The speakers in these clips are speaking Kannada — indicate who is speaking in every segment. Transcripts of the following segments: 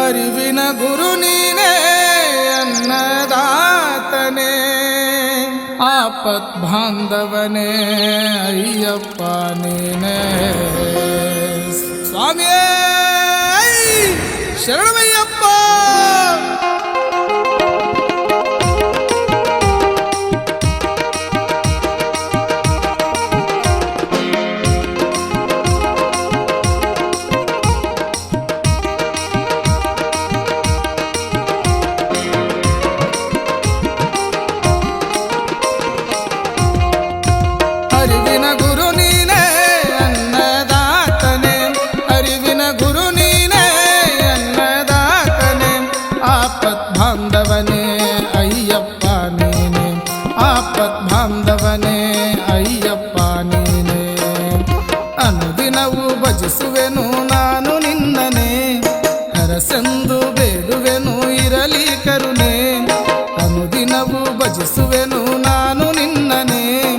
Speaker 1: ಅರಿವಿನ ಗುರು ನೀನೇ ಅನ್ನದಾತನೇ ಆಪತ್ ಬಾಂಧವನೇ ಅಯ್ಯಪ್ಪ ನೀನೇ ಸ್ವಾಮಿಯೇ ಶರಣಮಯ್ಯಪ್ಪ! ಆಪತ್ ಬಾಂಧವನೇ ಅಯ್ಯಪ್ಪ ನೀನೆ. ಆಪತ್ ಬಾಂಧವನೇ ಅಯ್ಯಪ್ಪ ನೀನೆ. ಅನುದಿನವೂ ಭಜಿಸುವೆನು ನಾನು ನಿನ್ನನೆ. ಹರಸೆಂದು ಬೇಡುವೆನು ಇರಲಿ ಕರುಣೆ. ಅನುದಿನವೂ ಭಜಿಸುವೆನು ನಾನು ನಿನ್ನನೆ.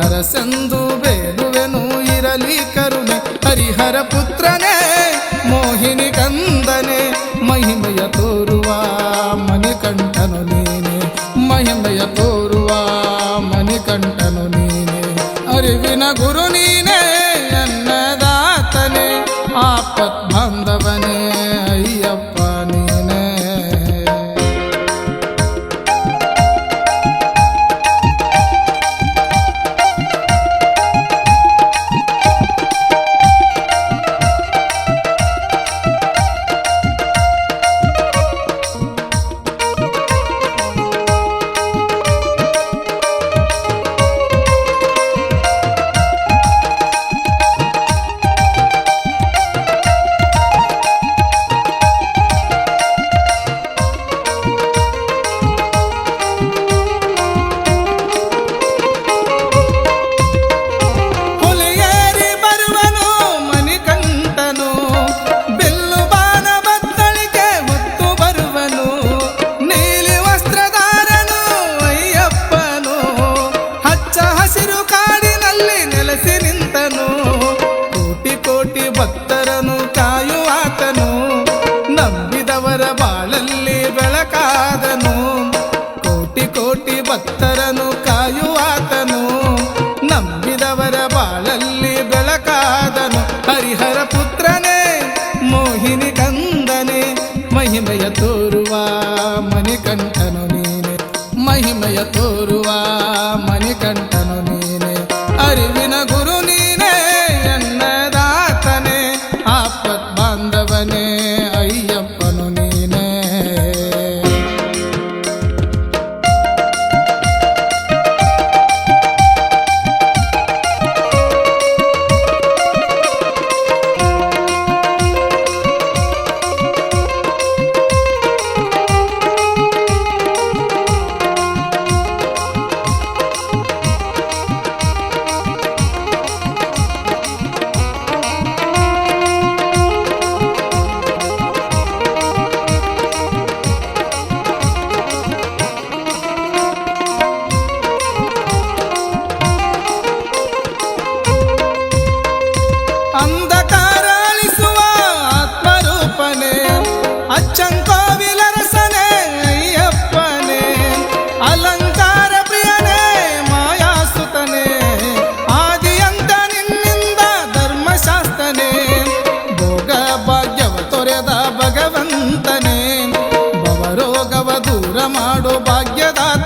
Speaker 1: ಹರಸೆಂದು ಬೇಡುವೆನು ಇರಲಿ ಕರುಣೆ. ಹರಿಹರ ಪುತ್ರನೇ. ಅರಿವಿನ ಗುರು ಭಕ್ತರನು ಕಾಯುವಾತನು, ನಂಬಿದವರ ಬಾಳಲ್ಲಿ ಬೆಳಕಾದನು. ಹರಿಹರ ಪುತ್ರನೇ, ಮೋಹಿನಿ ಕಂದನೆ, ಮಹಿಮಯ ತೋರುವ ಮಣಿಕಂಠನು ನೀನೆ. ಮಹಿಮಯ ತೋರುವ ಮಣಿಕಂಠನು ನೀನೆ. ಅರಿವಿನ ಗುರು ನೀನೇ ಅನ್ನದಾತನೇ ಆಪತ್ ಬಾಂಧವನೇ ಅಯ್ಯಪ್ಪನು ಮಾಡು ಭಾಗ್ಯದಾತನೇ